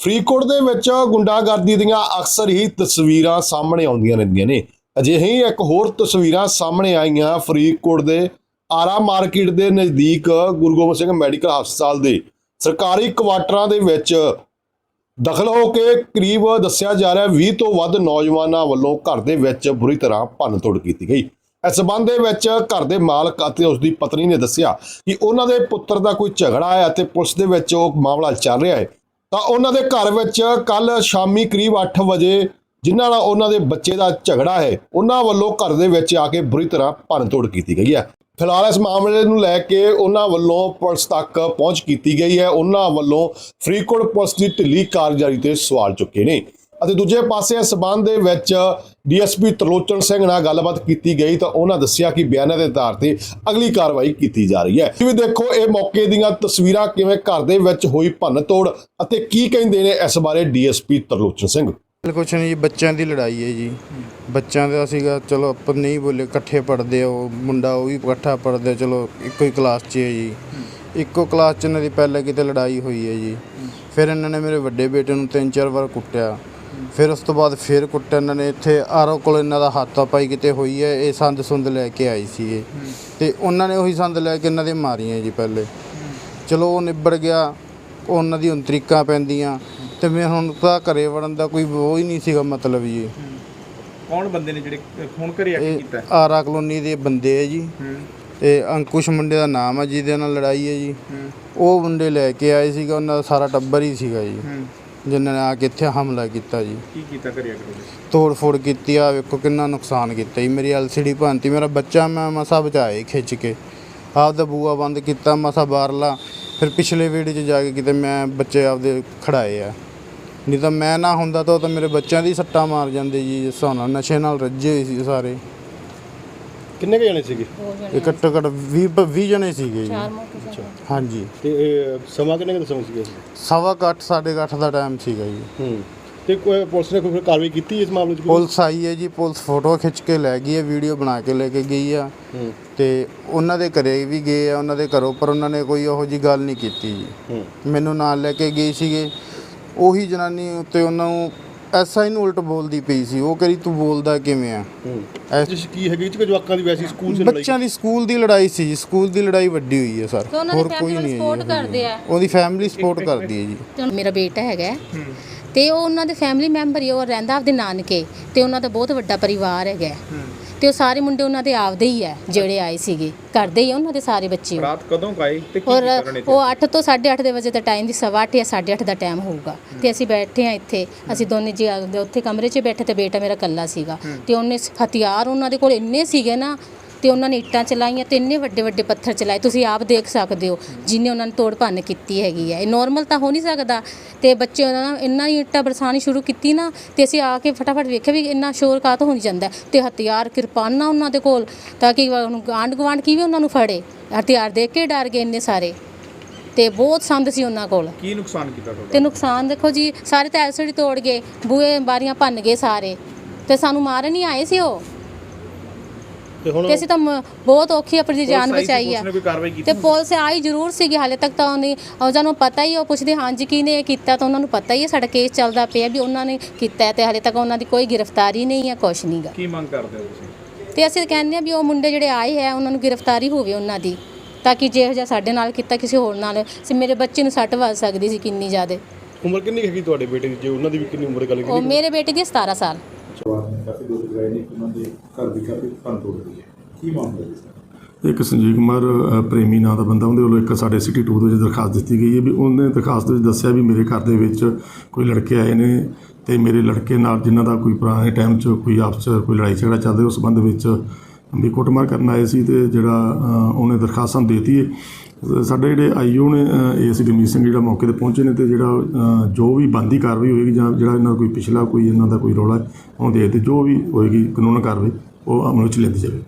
ਫਰੀਦਕੋਟ ਦੇ ਵਿੱਚ ਗੁੰਡਾਗਰਦੀ ਦੀਆਂ ਅਕਸਰ ਹੀ ਤਸਵੀਰਾਂ ਸਾਹਮਣੇ ਆਉਂਦੀਆਂ ਰਹਿੰਦੀਆਂ ਨੇ। ਅਜਿਹੀ ਇੱਕ ਹੋਰ ਤਸਵੀਰਾਂ ਸਾਹਮਣੇ ਆਈਆਂ ਫਰੀਦਕੋਟ ਦੇ ਆਰਾ ਮਾਰਕੀਟ ਦੇ ਨਜ਼ਦੀਕ ਗੁਰੂ ਗੋਬਿੰਦ ਸਿੰਘ ਮੈਡੀਕਲ ਹਸਪਤਾਲ ਦੇ। ਸਰਕਾਰੀ ਕੁਆਟਰਾਂ ਦੇ ਵਿੱਚ ਦਖਲ ਹੋ ਕੇ ਕਰੀਬ ਦੱਸਿਆ ਜਾ ਰਿਹਾ 20 ਤੋਂ ਵੱਧ ਨੌਜਵਾਨਾਂ ਵੱਲੋਂ ਘਰ ਦੇ ਵਿੱਚ ਬੁਰੀ ਤਰ੍ਹਾਂ ਭੰਨਤੋੜ ਕੀਤੀ ਗਈ। ਇਸ ਸਬੰਧ ਦੇ ਵਿੱਚ ਘਰ ਦੇ ਮਾਲਕ ਅਤੇ ਉਸ ਦੀ ਪਤਨੀ ਨੇ ਦੱਸਿਆ ਕਿ ਉਹਨਾਂ ਦੇ ਪੁੱਤਰ ਦਾ ਕੋਈ ਝਗੜਾ ਹੈ ਅਤੇ ਪੁਲਿਸ ਦੇ ਵਿੱਚ ਉਹ ਮਾਮਲਾ ਚੱਲ ਰਿਹਾ ਹੈ। ਤਾਂ ਉਹਨਾਂ ਦੇ ਘਰ ਵਿੱਚ ਕੱਲ ਸ਼ਾਮੀ ਕਰੀਬ 8 ਵਜੇ ਜਿਨ੍ਹਾਂ ਨਾਲ ਉਹਨਾਂ ਦੇ ਬੱਚੇ ਦਾ ਝਗੜਾ ਹੈ, ਉਹਨਾਂ ਵੱਲੋਂ ਘਰ ਦੇ ਵਿੱਚ ਆ ਕੇ ਬੁਰੀ ਤਰ੍ਹਾਂ ਭੰਨਤੋੜ ਕੀਤੀ ਗਈ ਹੈ। ਫਿਲਹਾਲ ਇਸ ਮਾਮਲੇ ਨੂੰ ਲੈ ਕੇ ਉਹਨਾਂ ਵੱਲੋਂ ਪੁਲਿਸ ਤੱਕ ਪਹੁੰਚ ਕੀਤੀ ਗਈ ਹੈ। ਉਹਨਾਂ ਵੱਲੋਂ ਫਰੀਦਕੋਟ ਪੁਲਿਸ ਦੀ ਢਿੱਲੀ ਕਾਰਜਕਾਰੀ ਤੇ ਸਵਾਲ ਚੁੱਕੇ ਨੇ। ਅਤੇ ਦੂਜੇ ਪਾਸੇ ਇਸ ਸਬੰਧ ਦੇ ਵਿੱਚ ਡੀਐਸਪੀ ਤਰਲੋਚਨ ਸਿੰਘ ਨਾਲ ਗੱਲਬਾਤ ਕੀਤੀ ਗਈ ਤਾਂ ਉਹਨਾਂ ਦੱਸਿਆ ਕਿ ਬਿਆਨਾਂ ਦੇ ਆਧਾਰ ਤੇ ਅਗਲੀ ਕਾਰਵਾਈ ਕੀਤੀ ਜਾ ਰਹੀ ਹੈ। ਤੁਸੀਂ ਦੇਖੋ, ਇਹ ਮੌਕੇ ਦੀਆਂ ਤਸਵੀਰਾਂ ਕਿਵੇਂ ਘਰ ਦੇ ਵਿੱਚ ਹੋਈ ਭੰਨ ਤੋੜ ਅਤੇ ਕੀ ਕਹਿੰਦੇ ਨੇ ਇਸ ਬਾਰੇ ਡੀਐਸਪੀ ਤਰਲੋਚਨ ਸਿੰਘ। ਗੱਲ ਕੁਛ ਨਹੀਂ ਜੀ, ਬੱਚਿਆਂ ਦੀ ਲੜਾਈ ਹੈ ਜੀ। ਬੱਚਿਆਂ ਦਾ ਸੀਗਾ, ਚਲੋ ਆਪਾਂ ਨਹੀਂ ਬੋਲੇ, ਇਕੱਠੇ ਪੜਦੇ ਉਹ, ਮੁੰਡਾ ਉਹ ਵੀ ਇਕੱਠਾ ਪੜਦੇ ਚਲੋ ਇੱਕੋ ਹੀ ਕਲਾਸ 'ਚ ਹੈ ਜੀ। ਇੱਕੋ ਕਲਾਸ 'ਚ ਇਹਨਾਂ ਦੀ ਪਹਿਲਾਂ ਕਿਤੇ ਲੜਾਈ ਹੋਈ ਹੈ ਜੀ। ਫਿਰ ਇਹਨਾਂ ਨੇ ਮੇਰੇ ਵੱਡੇ ਬੇਟੇ ਨੂੰ ਤਿੰਨ ਚਾਰ ਵਾਰ ਕੁੱਟਿਆ। ਫਿਰ ਉਸ ਤੋਂ ਬਾਅਦ ਫਿਰ ਕੁੱਟਿਆ ਇਹਨਾਂ ਨੇ ਇੱਥੇ ਆਰੋ ਕੋਲ ਇਹਨਾਂ ਦਾ ਹੱਥਾ ਪਾਈ ਕਿਤੇ ਹੋਈ ਹੈ ਇਹ ਸੰਦ ਸੁੰਦ ਲੈ ਕੇ ਆਈ ਸੀ ਇਹ। ਤੇ ਉਹਨਾਂ ਨੇ ਉਹੀ ਸੰਦ ਲੈ ਕੇ ਇਹਨਾਂ ਦੇ ਮਾਰੀਆਂ ਜੀ ਪਹਿਲੇ। ਚਲੋ ਉਹ ਨਿਬੜ ਗਿਆ ਉਹਨਾਂ ਦੀ ਹੁਣ ਤਰੀਕਾਂ ਪੈਂਦੀਆਂ। ਤੇ ਮੈਂ ਹੁਣ ਤਾਂ ਘਰੇ ਵੜਨ ਦਾ ਕੋਈ ਉਹ ਹੀ ਨਹੀਂ ਸੀਗਾ ਮਤਲਬ ਜੀ। ਕੌਣ ਬੰਦੇ ਨੇ ਜਿਹੜੇ ਫੋਨ ਕਰਿਆ ਕੀ ਇਹ ਕੀਤਾ? ਆਰਾ ਕਲੋਨੀ ਦੇ ਬੰਦੇ ਹੈ ਜੀ। ਇਹ ਅੰਕੁਸ਼ ਮੁੰਡੇ ਦਾ ਨਾਮ ਹੈ ਜਿਹਦੇ ਨਾਲ ਲੜਾਈ ਹੈ ਜੀ। ਉਹ ਮੁੰਡੇ ਲੈ ਕੇ ਆਏ ਸੀਗਾ ਉਹਨਾਂ ਦਾ ਸਾਰਾ ਟੱਬਰ ਹੀ ਸੀਗਾ ਜੀ। ਜਿਨ੍ਹਾਂ ਨੇ ਆ ਕੇ ਇੱਥੇ ਹਮਲਾ ਕੀਤਾ ਜੀ। ਕੀ ਕੀਤਾ ਕਰਿਆ ਕਰੋ ਤੋੜ ਫੋੜ ਕੀਤੀ ਆ ਵੇਖੋ ਕਿੰਨਾ ਨੁਕਸਾਨ ਕੀਤਾ ਜੀ। ਮੇਰੀ ਐਲਸੀਡੀ ਭੰਨਤੀ ਮੇਰਾ ਬੱਚਾ ਮੈਂ ਮਸਾ ਬਚਾਏ ਖਿੱਚ ਕੇ। ਆਪਦਾ ਬੂਆ ਬੰਦ ਕੀਤਾ ਮਸਾ ਬਾਹਰਲਾ ਫਿਰ ਪਿਛਲੇ ਵੀਡੀਓ 'ਚ ਜਾ ਕੇ ਕਿਤੇ ਮੈਂ ਬੱਚੇ ਆਪਦੇ ਖੜਾਏ ਆ। ਨਹੀਂ ਤਾਂ ਮੈਂ ਨਾ ਹੁੰਦਾ ਤਾਂ ਉਹ ਤਾਂ ਮੇਰੇ ਬੱਚਿਆਂ ਦੀ ਸੱਟਾਂ ਮਾਰ ਜਾਂਦੇ ਜੀ ਜਿਸ ਹਿਸਾਬ ਨਾਲ ਨਸ਼ੇ ਨਾਲ ਰੱਜੇ ਹੋਏ ਸੀ ਸਾਰੇ। ਕਿੰਨੇ ਕੁ ਜਣੇ ਸੀਗੇ? ਇਹ ਘੱਟੋ ਘੱਟ 20 20 ਜਣੇ ਸੀਗੇ ਜੀ। ਹਾਂਜੀ। ਤੇ ਸਮਾਂ ਕਿੰਨੇ ਕੁ ਦੱਸੋ ਸੀਗੇ? ਸਵਾ ਕੁ ਅੱਠ ਸਾਢੇ ਕੁ ਅੱਠ ਦਾ ਟਾਈਮ ਸੀਗਾ ਜੀ। ਹੂੰ। ਤੇ ਕੋਈ ਪੁਲਿਸ ਨੇ ਕੋਈ ਕਾਰਵਾਈ ਕੀਤੀ ਇਸ ਮਾਮਲੇ 'ਚ ਪੁਲਿਸ ਆਈ ਹੈ ਜੀ ਪੁਲਿਸ ਫੋਟੋ ਖਿੱਚ ਕੇ ਲੈ ਗਈ ਹੈ ਵੀਡੀਓ ਬਣਾ ਕੇ ਲੈ ਕੇ ਗਈ ਆ। ਹੂੰ। ਤੇ ਉਹਨਾਂ ਦੇ ਘਰੇ ਵੀ ਗਏ ਆ ਉਹਨਾਂ ਦੇ ਘਰੋਂ ਪਰ ਉਹਨਾਂ ਨੇ ਕੋਈ ਉਹੋ ਜੀ ਗੱਲ ਨਹੀਂ ਕੀਤੀ ਜੀ। ਹੂੰ। ਮੈਨੂੰ ਨਾਲ ਲੈ ਕੇ ਗਏ ਸੀਗੇ। ਉਹੀ ਜਨਾਨੀ ਉੱਤੇ ਉਹਨਾਂ ਨੂੰ ਐਸਆਈ ਨੂੰ ਉਲਟ ਬੋਲਦੀ ਪਈ ਸੀ ਉਹ ਕਰੀ ਤੂੰ ਬੋਲਦਾ ਕਿਵੇਂ ਆ? ਐਸ- ਜਿਸ ਕੀ ਹੈਗੀ ਕਿ ਜਵਾਕਾਂ ਦੀ ਵੈਸੀ ਸਕੂਲ 'ਚ ਬੱਚਿਆਂ ਦੀ ਸਕੂਲ ਦੀ ਲੜਾਈ ਸੀ ਜੀ ਸਕੂਲ ਦੀ ਲੜਾਈ ਵੱਡੀ ਹੋਈ ਹੈ ਸਰ ਤੇ ਉਹਨਾਂ ਦੀ family ਵਾਲੇ ਕਰਦੇ ਆ। ਉਹਦੀ ਫੈਮਿਲੀ ਸਪੋਰਟ ਕਰਦੀ ਹੈ ਜੀ। ਤੇ ਹੁਣ ਮੇਰਾ ਬੇਟਾ ਹੈਗਾ ਹੈ, ਤੇ ਉਹ ਉਹਨਾਂ ਦੇ ਫੈਮਿਲੀ ਮੈਂਬਰ ਹੀ ਉਹ ਰਹਿੰਦਾ ਆਪਦੇ ਨਾਨਕੇ ਤੇ ਉਹਨਾਂ ਦਾ ਬਹੁਤ ਵੱਡਾ ਪਰਿਵਾਰ ਹੈਗਾ ਹੈ। ਤੇ ਉਹ ਸਾਰੇ ਮੁੰਡੇ ਉਹਨਾਂ ਦੇ ਆਪਦੇ ਹੀ ਆ ਜਿਹੜੇ ਆਏ ਸੀਗੇ। ਕਰਦੇ ਹੀ ਆ ਉਹਨਾਂ ਦੇ ਸਾਰੇ ਬੱਚੇ। ਉਹ। ਰਾਤ ਕਦੋਂ ਗਏ ਤੇ ਕੀ ਔਰ ਕੀਤਾ ਉਹਨਾਂ ਨੇ ਉਹ 8 ਤੋਂ 8:30 ਦੇ ਵਜੇ ਦਾ ਟਾਈਮ ਦੀ ਸਵਾ ਅੱਠ ਜਾਂ 8:30 ਦਾ ਟਾਈਮ ਹੋਊਗਾ। ਤੇ ਅਸੀਂ ਬੈਠੇ ਆ ਇੱਥੇ। ਅਸੀਂ ਦੋਨੇ ਜੀ ਆਪਦੇ ਉੱਥੇ ਕਮਰੇ 'ਚ ਬੈਠੇ ਤੇ ਬੇਟਾ ਮੇਰਾ ਕੱਲਾ ਸੀਗਾ। ਤੇ ਉਹਨੇ ਸ- ਹਥਿਆਰ ਉਹਨਾਂ ਦੇ ਕੋਲ ਇੰਨੇ ਸੀਗੇ ਨਾ ਤੇ ਉਹਨਾਂ ਨੇ ਇੱਟਾਂ ਚਲਾਈਆਂ ਤੇ ਇੰਨੇ ਵੱਡੇ ਵੱਡੇ ਪੱਥਰ ਚਲਾਏ। ਤੁਸੀਂ ਆਪ ਦੇਖ ਸਕਦੇ ਹੋ ਜਿਨੇ ਉਹਨਾਂ ਨੇ ਤੋੜ ਭੰਨ ਕੀਤੀ ਹੈਗੀ ਹੈ। ਇਹ ਨਾਰਮਲ ਤਾਂ ਹੋ ਨਹੀਂ ਸਕਦਾ। ਤੇ ਬੱਚੇ ਉਹਨਾਂ ਨਾਲ ਇੰਨਾ ਹੀ ਇੱਟਾਂ ਬਰਸਾਣੀ ਸ਼ੁਰੂ ਕੀਤੀ ਨਾ ਤੇ ਅਸੀਂ ਆ ਕੇ ਫਟਾਫਟ ਵੇਖਿਆ ਵੀ ਇੰਨਾ ਸ਼ੋਰ ਕਾਤ ਹੋਣੀ ਜਾਂਦਾ। ਤੇ ਹਥਿਆਰ ਕਿਰਪਾਨਾਂ ਉਹਨਾਂ ਦੇ ਕੋਲ ਤਾਂ ਕਿ ਉਹਨੂੰ ਆਂਢ ਗੁਆਂਢ ਕਿਵੇਂ ਉਹਨਾਂ ਨੂੰ ਫੜੇ। ਹਥਿਆਰ ਦੇਖ ਕੇ ਡਰ ਗਏ ਇੰਨੇ ਸਾਰੇ। ਤੇ ਬਹੁਤ ਸੰਦ ਸੀ ਉਹਨਾਂ ਕੋਲ। ਕੀ ਨੁਕਸਾਨ ਕੀਤਾ ਤੁਹਾਡਾ? ਤੇ ਨੁਕਸਾਨ ਦੇਖੋ ਜੀ ਸਾਰੇ ਤਾਂ ਐਲਸੀਡੀ ਤੋੜ ਗਏ ਬੂਹੇ ਬਾਰੀਆਂ ਭੰਨ ਗਏ ਸਾਰੇ। ਤੇ ਸਾਨੂੰ ਮਾਰਨ ਹੀ ਆਏ ਸੀ ਉਹ। ਤੇ ਅਸੀਂ ਤਾਂ ਮ- ਬਹੁਤ ਔਖੀ ਆਪਣੀ ਜਾਨ ਬਚਾਈ ਕੀਤੀ ਤੇ ਪੁਲਿਸ ਆਈ ਜ਼ਰੂਰ ਸੀਗੀ ਹਾਲੇ ਤੱਕ ਤਾਂ ਉਹਨੇ ਉਹਨਾਂ ਨੂੰ ਪਤਾ ਹੀ ਉਹ ਪੁੱਛਦੇ ਹਾਂਜੀ ਕਿਹਨੇ ਇਹ ਕੀਤਾ? ਤਾਂ ਉਹਨਾਂ ਨੂੰ ਪਤਾ ਹੀ ਹੈ ਸਾਡਾ ਕੇਸ ਚੱਲਦਾ ਪਿਆ ਵੀ ਉਹਨਾਂ ਨੇ ਕੀਤਾ ਹੈ ਤੇ ਹਾਲੇ ਤੱਕ ਉਹਨਾਂ ਦੀ ਕੋਈ ਗ੍ਰਿਫਤਾਰੀ ਨਹੀਂ ਹੈ ਕੁਛ ਨਹੀਂਗਾ ਕੀ ਮੰਗ ਕਰਦੇ ਹੋ ਤੁਸੀਂ? ਤੇ ਅਸੀਂ ਕਹਿੰਦੇ ਆ ਵੀ ਉਹ ਮੁੰਡੇ ਜਿਹੜੇ ਆਏ ਹੈ ਉਹਨਾਂ ਨੂੰ ਗ੍ਰਿਫਤਾਰੀ ਹੋਵੇ ਉਹਨਾਂ ਦੀ ਤਾਂ ਕਿ ਜਿਹੋ ਜਿਹਾ ਸਾਡੇ ਨਾਲ ਕੀਤਾ ਕਿਸੇ ਹੋਰ ਨਾਲ ਸੀ ਮੇਰੇ ਬੱਚੇ ਨੂੰ ਸੱਟ ਵੱਜ ਸਕਦੀ ਸੀ ਕਿੰਨੀ ਜ਼ਿਆਦਾ। ਉਮਰ ਕਿੰਨੀ ਹੈਗੀ ਤੁਹਾਡੇ ਬੇਟੇ ਦੀ? ਜੇ ਉਹਨਾਂ ਦੀ ਵੀ ਕਿੰਨੀ ਉਮਰ ਗੱਲ ਉਹ ਮੇਰੇ ਬੇਟੇ ਦੀ 17 ਸਾਲ। ਕਾਫੀ ਦੋਸ਼ ਲਗਾਏ ਨੇ ਕਿ ਉਹਨਾਂ ਦੇ ਘਰ ਦੀ ਕਾਫੀ ਭੰਨ ਤੋੜ ਹੋਈ ਹੈ। ਕੀ ਮਾਮਲਾ ਹੈ ਸਰ ਇੱਕ ਸੰਜੀਵ ਕੁਮਾਰ ਅ, ਪ੍ਰੇਮੀ ਨਾਂ ਦਾ ਬੰਦਾ ਉਹਦੇ ਵੱਲੋਂ ਇੱਕ ਸਾਡੇ ਸਿਟੀ 2 ਦੇ ਵਿੱਚ ਦਰਖਾਸਤ ਦਿੱਤੀ ਗਈ ਹੈ ਵੀ ਉਹਨੇ ਦਰਖਾਸਤ ਦੇ ਵਿੱਚ ਦੱਸਿਆ ਵੀ ਮੇਰੇ ਘਰ ਦੇ ਵਿੱਚ ਕੋਈ ਲੜਕੇ ਆਏ ਨੇ ਤੇ ਮੇਰੇ ਲੜਕੇ ਨਾਲ ਜਿਨ੍ਹਾਂ ਦਾ ਕੋਈ ਪੁਰਾਣੇ ਟਾਈਮ 'ਚ ਕੋਈ ਆਪਸ 'ਚ ਕੋਈ ਲੜਾਈ ਝਗੜਾ ਚੱਲਦਾ ਉਸ ਸੰਬੰਧ ਵਿੱਚ ਵੀ ਕੁੱਟਮਾਰ ਕਰਨ ਆਏ ਸੀ ਤੇ ਜਿਹੜਾ ਉਹਨੇ ਦਰਖਾਸਤਾਂ ਸਾਨੂੰ ਦੇਤੀ ਹੈ ਸਾਡੇ ਜਿਹੜੇ ਆਈਓ ਨੇ ਏਸੀ ਗਮੀਤ ਸਿੰਘ ਜਿਹੜਾ ਮੌਕੇ ਤੇ ਪਹੁੰਚੇ ਨੇ ਤੇ ਜਿਹੜਾ ਜੋ ਵੀ ਬੰਦੀ ਕਾਰਵਾਈ ਹੋਏਗੀ ਜਾਂ ਜਿਹੜਾ ਇਹਨਾਂ ਦਾ ਕੋਈ ਪਿਛਲਾ ਕੋਈ ਇਹਨਾਂ ਦਾ ਕੋਈ ਰੌਲਾ ਹੈ, ਦੇ ਤੇ ਜੋ ਵੀ ਹੋਏਗੀ ਕਾਨੂੰਨ ਕਾਰਵਾਈ ਉਹ ਅਮਲ ਵਿੱਚ ਲੈਂਦੀ ਜਾਵੇ